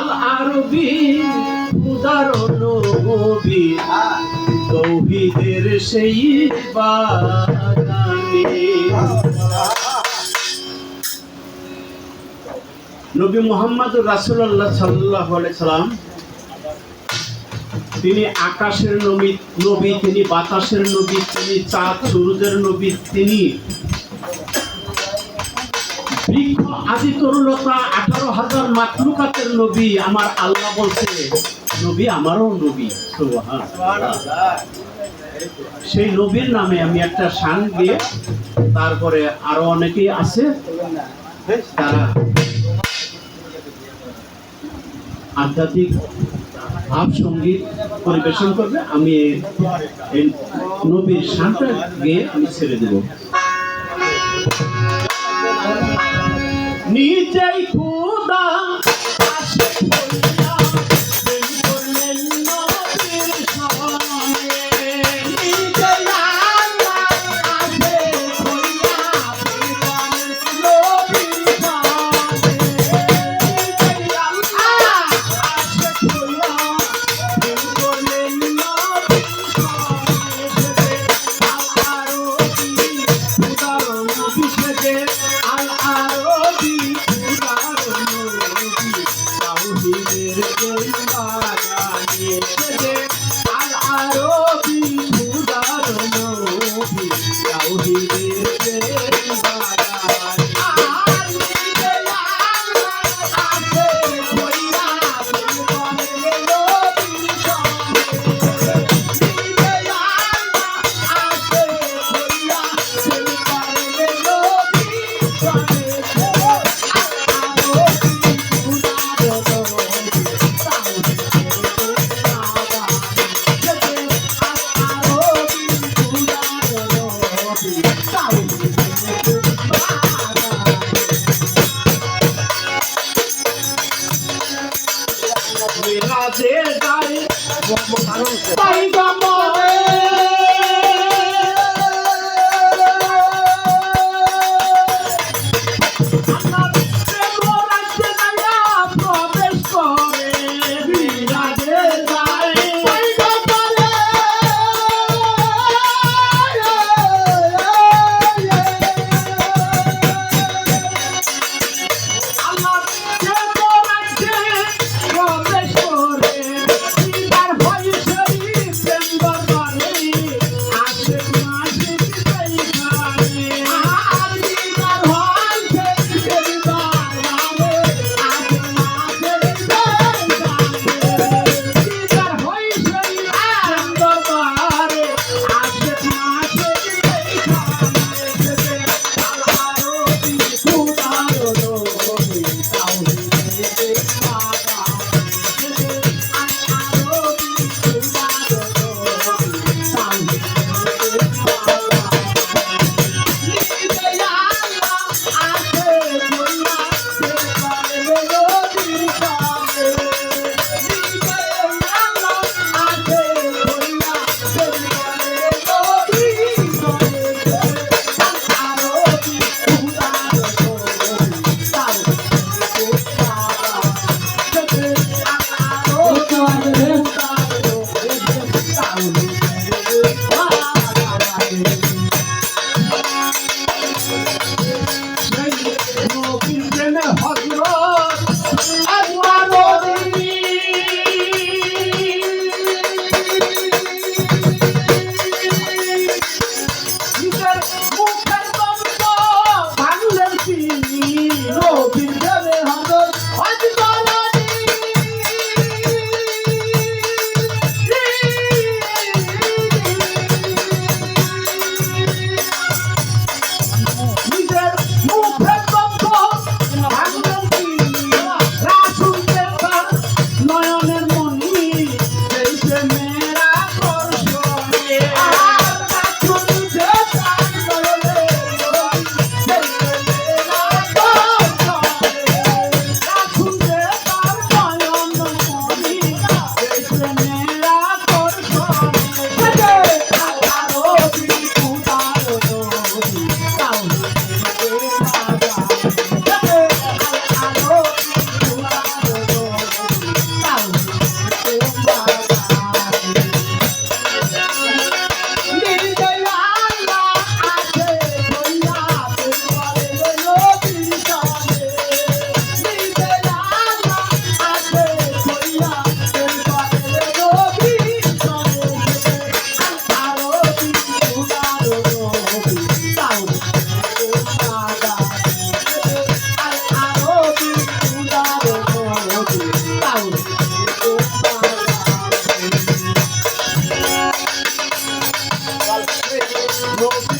আল নবী। সেই নবী মোহাম্মদ রাসুল্লাহ সাল্লাহ সাল্লাম, তিনি আকাশের নবী নবী, তিনি বাতাসের নবী, তিনি চাঁদ, সূর্যের নবী, তিনি আদি তরুলতা আঠারো হাজার মাতলুকাতের নবী, আমার আল্লাহ বলছে, নবী আমারও নবী। সেই নবীর নামে আমি একটা সান দিয়ে তারপরে আরও অনেকেই আছে। তারা আধ্যাত্মিক ভাব সংগীত পরিবেশন করবে। আমি নবীর শানটা গিয়ে আমি ছেড়ে দেব। 你在哭吗 no